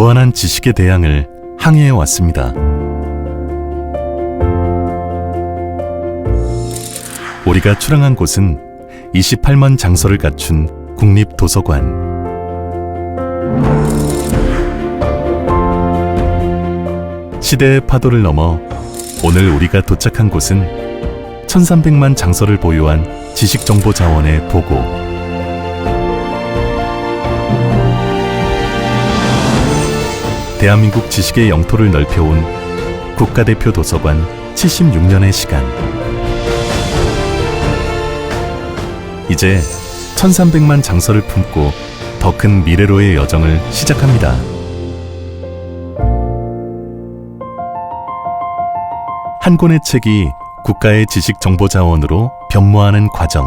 무한한 지식의 대양을 항해해 왔습니다. 우리가 출항한 곳은 28만 장소를 갖춘 국립도서관. 시대의 파도를 넘어 오늘 우리가 도착한 곳은 1300만 장서를 보유한 지식정보 자원의 보고. 대한민국 지식의 영토를 넓혀온 국가대표 도서관 76년의 시간. 이제 1300만 장서를 품고 더 큰 미래로의 여정을 시작합니다. 한 권의 책이 국가의 지식 정보 자원으로 변모하는 과정.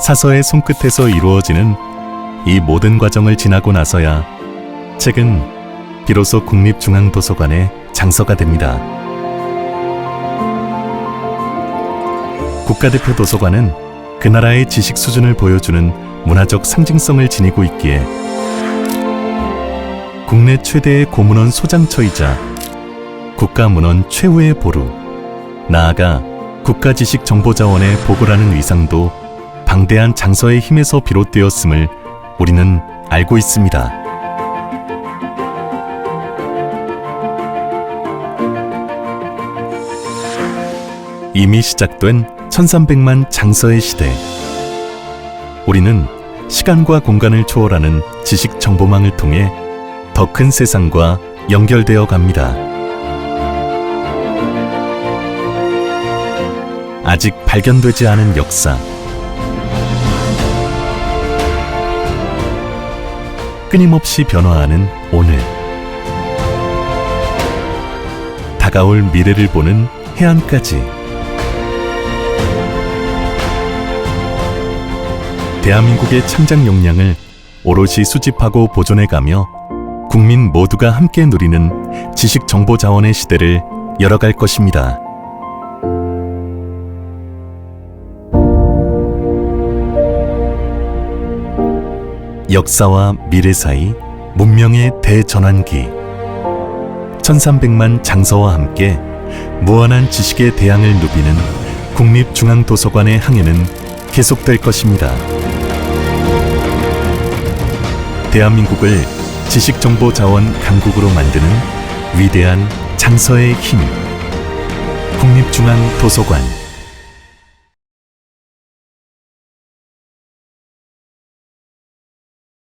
사서의 손끝에서 이루어지는 이 모든 과정을 지나고 나서야 책은 비로소 국립중앙도서관의 장서가 됩니다. 국가대표 도서관은 그 나라의 지식 수준을 보여주는 문화적 상징성을 지니고 있기에 국내 최대의 고문원 소장처이자 국가문헌 최후의 보루, 나아가 국가지식정보자원의 보고라는 위상도 방대한 장서의 힘에서 비롯되었음을 우리는 알고 있습니다. 이미 시작된 1300만 장서의 시대. 우리는 시간과 공간을 초월하는 지식 정보망을 통해 더 큰 세상과 연결되어 갑니다. 아직 발견되지 않은 역사. 끊임없이 변화하는 오늘. 다가올 미래를 보는 해안까지. 대한민국의 창작 역량을 오롯이 수집하고 보존해가며 국민 모두가 함께 누리는 지식 정보 자원의 시대를 열어갈 것입니다. 역사와 미래 사이 문명의 대전환기. 1300만 장서와 함께 무한한 지식의 대양을 누비는 국립중앙도서관의 항해는 계속될 것입니다. 대한민국을 지식정보자원 강국으로 만드는 위대한 장서의 힘. 국립중앙도서관